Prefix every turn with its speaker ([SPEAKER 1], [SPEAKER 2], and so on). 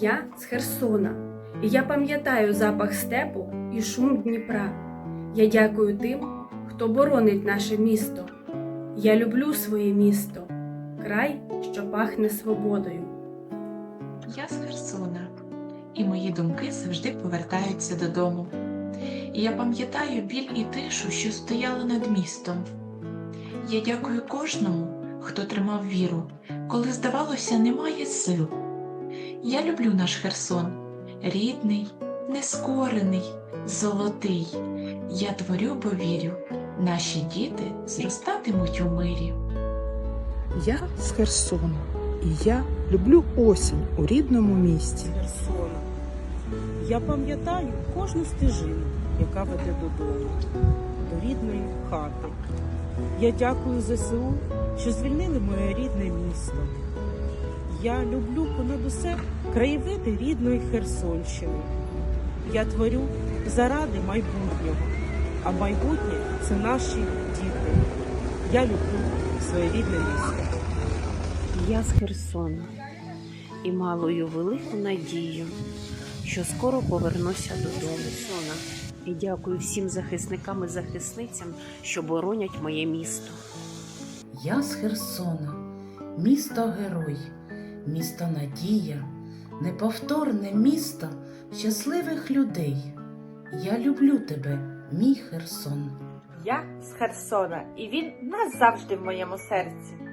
[SPEAKER 1] Я з Херсона, і я пам'ятаю запах степу і шум Дніпра. Я дякую тим, хто боронить наше місто. Я люблю своє місто, край, що пахне свободою.
[SPEAKER 2] Я з Херсона, і мої думки завжди повертаються додому. І я пам'ятаю біль і тишу, що стояли над містом. Я дякую кожному, хто тримав віру, коли, здавалося, немає сил. Я люблю наш Херсон, рідний, нескорений, золотий. Я творю, бо вірю, наші діти зростатимуть у мирі.
[SPEAKER 3] Я з Херсона, і я люблю осінь у рідному місті.
[SPEAKER 4] Херсона. Я пам'ятаю кожну стежину, яка веде додому, до рідної хати. Я дякую ЗСУ, що звільнили моє рідне місто. Я люблю понад усе краєвиди рідної Херсонщини. Я творю заради майбутнього, а майбутнє це наші діти. Я люблю своє рідне місто.
[SPEAKER 5] Я з Херсона і малою велику надію, що скоро повернуся додому. Херсона. І дякую всім захисникам і захисницям, що боронять моє місто.
[SPEAKER 6] Я з Херсона, місто герой, місто надія, неповторне місто щасливих людей. Я люблю тебе, мій Херсон.
[SPEAKER 7] Я з Херсона, і він назавжди в моєму серці.